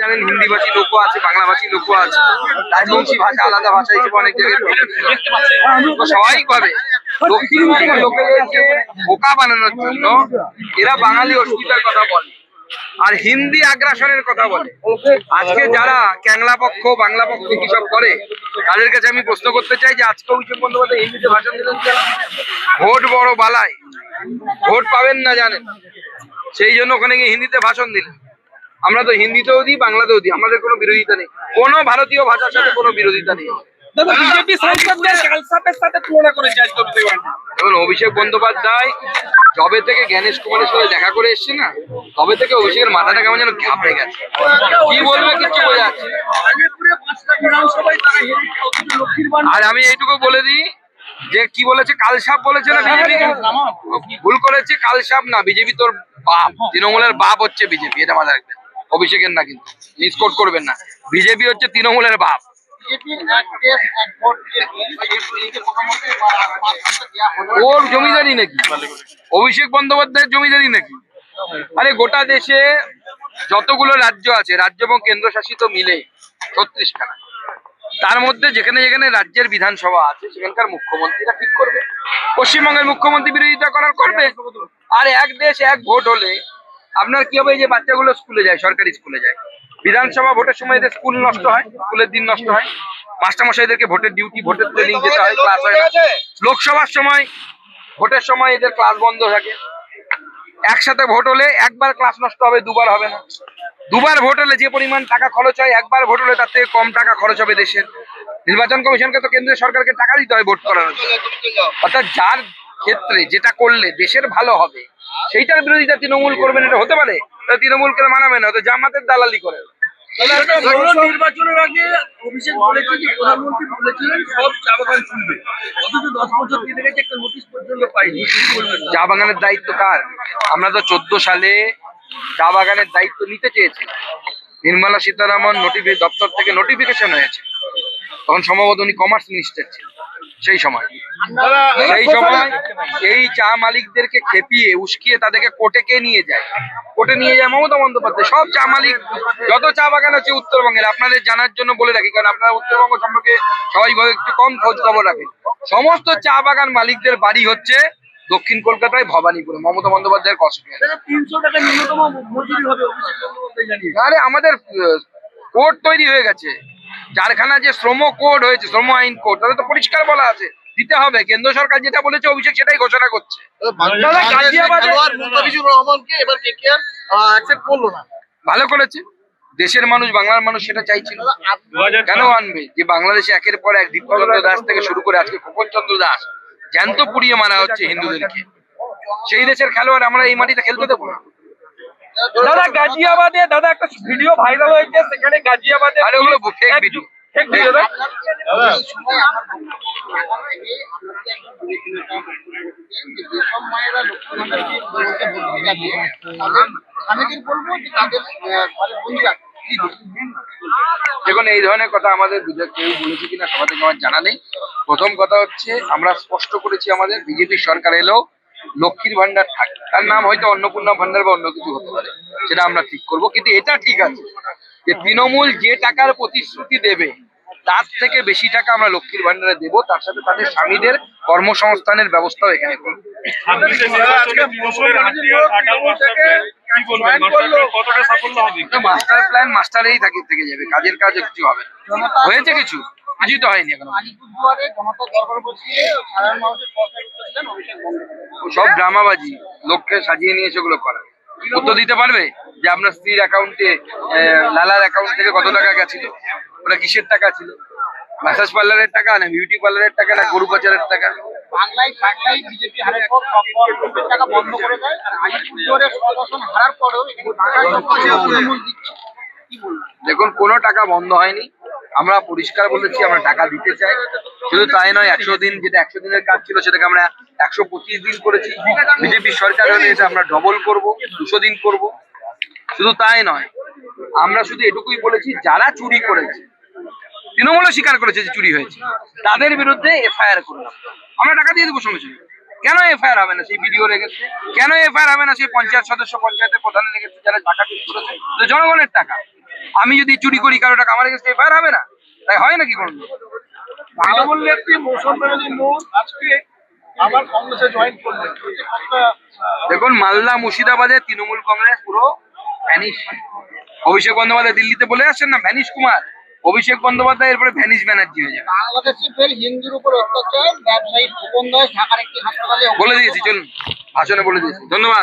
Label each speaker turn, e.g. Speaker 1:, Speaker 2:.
Speaker 1: জানেন হিন্দি ভাষী লোকও আছে বাংলা ভাষী লোকও আছে। রাজবংশী ভাষা, আলাদা ভাষা হিসেবে অনেক জায়গায় করে। দক্ষিণবঙ্গের লোকেদেরকে বোকা বানানোর জন্য এরা বাঙালি অস্মিতার কথা বলে আর হিন্দি আগ্রাসনের কথা বলে। আজকে যারা ক্যাংলা পক্ষ বাংলা পক্ষ কি সব করে, তাদের কাছে আমি প্রশ্ন করতে চাই যে আজকে অভিষেক বন্দ্যোপাধ্যায় হিন্দিতে ভাষণ দিলেন ভোট বড় বালায় ভোট পাবেন না জানেন। সেই জন্য ওখানে গিয়ে হিন্দিতে ভাষণ দিলেন। আমরা তো হিন্দিতেও দিই বাংলাতেও দিই আমাদের কোনো বিরোধিতা নেই। কোনো ভারতীয় ভাষার সাথে কোনো বিরোধিতা নেই।
Speaker 2: অভিষেক
Speaker 1: বন্দ্যোপাধ্যায় যবে থেকে জ্ঞানেশ কুমারের সাথে দেখা করে এসছে না তবে থেকে অভিষেকের মাথাটা কেমন যেন ঘাবড়ে গেছে। কি বলবে কিছু বোঝা যাচ্ছে আর আমি এইটুকু বলে দিই যে কি বলেছে কালসাপ বলেছে না বিজেপি? ভুল করেছে কালসাপ না বিজেপি তোর বাপ তৃণমূলের বাপ হচ্ছে বিজেপি এটা মাথায় রাখবেন। অভিষেকের না কিন্তু মিসকোট করবেন না। বিজেপি হচ্ছে তৃণমূলের
Speaker 2: না।
Speaker 1: ওর জমিদারি নাকি? অভিষেক বন্দ্যোপাধ্যায়ের জমিদারি নাকি? আরে গোটা দেশে যতগুলো রাজ্য আছে, রাজ্য এবং কেন্দ্রশাসিত মিলে ছত্রিশ খানা তার মধ্যে যেখানে যেখানে রাজ্যের বিধানসভা আছে, সেখানকার মুখ্যমন্ত্রীরা ঠিক করবে। পশ্চিমবঙ্গের মুখ্যমন্ত্রী বিরোধিতা করার করবে। আর এক দেশ এক ভোট হলে আপনার কি হবে এই যে বাচ্চাগুলো স্কুলে যায়, সরকারি স্কুলে যায়? বিধানসভা ভোটের সময় এদের স্কুল নষ্ট হয়, স্কুলের দিন নষ্ট হয়। মাস্টারমশাইদেরকে ভোটের ডিউটি ভোটের ট্রেনিং যেতে হয় ক্লাস হয়। লোকসভার সময়, ভোটের সময় এদের ক্লাস বন্ধ থাকে। একসাথে ভোট হলে একবার ক্লাস নষ্ট হবে, দুবার হবে না। দুবার ভোট হলে যে পরিমাণ টাকা খরচ হয়, একবার ভোট হলে তার থেকে কম টাকা খরচ হবে দেশের। নির্বাচন কমিশনকে তো কেন্দ্রীয় সরকারকে টাকা দিতে হয় ভোট জন্য। অর্থাৎ যার ক্ষেত্রে যেটা করলে দেশের ভালো হবে সেইটার বিরোধিতা তৃণমূল করবেন এটা হতে পারে। তা তৃণমূলকে মানাবে না তো জামাতের দালালি করে।
Speaker 2: নির্বাচনের আগে অভিষেক বলেছে যে প্রধানমন্ত্রী বলেছিলেন সব চা বাগান শুনবে। অথচ দশ বছর কেটে গেছে একটা নোটিশ পর্যন্ত পাইনি।
Speaker 1: চা বাগানের দায়িত্ব কার? আমরা তো চোদ্দ সালে চা বাগানের দায়িত্ব নিতে চেয়েছি। নির্মলা সীতারামন নোটিফি দপ্তর থেকে নোটিফিকেশন হয়েছে। তখন সম্ভবত উনি কমার্স মিনিস্টার ছিল সেই সময়। সেই সময় এই চা মালিকদেরকে খেপিয়ে উস্কিয়ে তাদেরকে কোর্টে কে নিয়ে যায়? কোর্টে নিয়ে যায় মমতা বন্দ্যোপাধ্যায়। সব চা মালিক যত চা বাগান আছে উত্তরবঙ্গের আপনাদের জানার জন্য বলে রাখি কারণ আপনারা উত্তরবঙ্গ সম্পর্কে সবাই একটু কম খোঁজ খবর রাখেন। সমস্ত চা বাগান মালিকদের বাড়ি হচ্ছে দক্ষিণ কলকাতায় ভবানীপুরে। মমতা বন্দ্যোপাধ্যায়ের কষ্ট আরে আমাদের কোর্ট তৈরি হয়ে গেছে। চারখানা যে শ্রম কোড হয়েছে শ্রম আইন কোড তাতে তো পরিষ্কার বলা আছে। দিতে হবে। কেন্দ্র সরকার যেটা বলেছে অভিষেক সেটাই ঘোষণা করছে। ভালো করেছে। দেশের মানুষ বাংলার মানুষ সেটা চাইছিল। কেন আনবে? যে বাংলাদেশে একের পর এক দীপচন্দ্র দাস থেকে শুরু করে আজকে খোকন চন্দ্র দাস জ্যান্ত পুড়িয়ে মারা হচ্ছে হিন্দুদেরকে। সেই দেশের খেলোয়াড় আমরা এই মাটিতে খেলতে দেবো না।
Speaker 2: দাদা গাজিয়াবাদে দাদা একটা ভিডিও ভাইরাল হয়েছে সেখানে গাজিয়াবাদে
Speaker 1: আরে ওগুলো ফেক ভিডিও?
Speaker 3: যেসব মায়েরা স্বামীদের বলব যে তাদের ঘরে
Speaker 1: দেখুন এই ধরনের কথা আমাদের কেউ বলেছে কিনা থেকে আমার জানা নেই। প্রথম কথা হচ্ছে আমরা স্পষ্ট করেছি আমাদের বিজেপি সরকার এলেও লক্ষ্মীর ভান্ডার থাকে। তার নাম হয়তো অন্নপূর্ণা ভান্ডার বা অন্য কিছু হতে পারে সেটা আমরা ঠিক করব। কিন্তু এটা ঠিক আছে যে তৃণমূল যে টাকার প্রতিশ্রুতি দেবে তার থেকে বেশি টাকা আমরা লক্ষ্মীর ভান্ডারে দেবো। তার সাথে তাদের স্বামীদের কর্মসংস্থানের ব্যবস্থাও এখানে করব। মাস্টার প্ল্যান মাস্টারেই থাকে থেকে যাবে কাজের কাজ কিছু হবে না। হয়েছে কিছু? কিছুই তো হয়নি এখন। সব ড্রামাবাজি লোককে সাজিয়ে নিয়ে সেগুলো করা। উত্তর দিতে পারবে যে আপনার স্ত্রীর অ্যাকাউন্টে লালার অ্যাকাউন্ট থেকে কত টাকা গেছিল ওটা কিসের টাকা ছিল? ম্যাসাজ পার্লারের টাকা না বিউটি পার্লারের টাকা না গরু পাচারের টাকা?
Speaker 3: বাংলায় বাংলায় বিজেপি হারের পর সব টাকা বন্ধ করে দেয় আর আলিপুরদুয়ারে প্রশাসন হারার পরেও এখানে সব দিচ্ছে।
Speaker 1: দেখুন কোনো টাকা বন্ধ হয়নি। আমরা পরিষ্কার বলেছি, আমরা টাকা দিতে চাই। শুধু তাই নয়, একশো দিন যেটা একশো দিনের কাজ ছিল, সেটাকে আমরা একশো পঁচিশ দিন করেছি। বিজেপি সরকার হলে এটা আমরা ডবল করব, দুশো দিন করব। শুধু তাই নয়, আমরা শুধু এটুকুই বলেছি, যারা চুরি করেছে, তৃণমূলও স্বীকার করেছে যে চুরি হয়েছে, তাদের বিরুদ্ধে এফআইআর করলাম। আমরা টাকা দিয়ে দেবো সঙ্গে সঙ্গে কেন এফআইআর হবে না? সেই ভিডিও রেখেছে। কেন এফআইআর হবে না? সেই পঞ্চায়েত সদস্য, পঞ্চায়েতের প্রধান রেখেছে, যারা টাকা চুরি করেছে? জনগণের টাকা। আমি যদি চুরি করি কারও টাকা আমার কাছে এফআইআর হবে না? তাই হয় নাকি কোনো?
Speaker 2: তৃণমূল নেত্রী মৌসুম আজকে আবার কংগ্রেসে জয়েন করলেন।
Speaker 1: দেখুন মালদা মুর্শিদাবাদে তৃণমূল কংগ্রেস পুরো ভ্যানিশ অভিষেক বন্দ্যোপাধ্যায় দিল্লিতে বলে আসছেন না ভ্যানিশ কুমার। অভিষেক বন্দ্যোপাধ্যায় এরপরে ভ্যানিশ ব্যানার্জি হয়ে যাবে।
Speaker 3: বাংলাদেশে ফের হিন্দুর উপর অত্যাচার ব্যবসায়ী ভূপন দাস ঢাকার একটি হাসপাতালে
Speaker 1: বলে দিয়েছি চলুন। ভাষণে বলে দিয়েছি। ধন্যবাদ।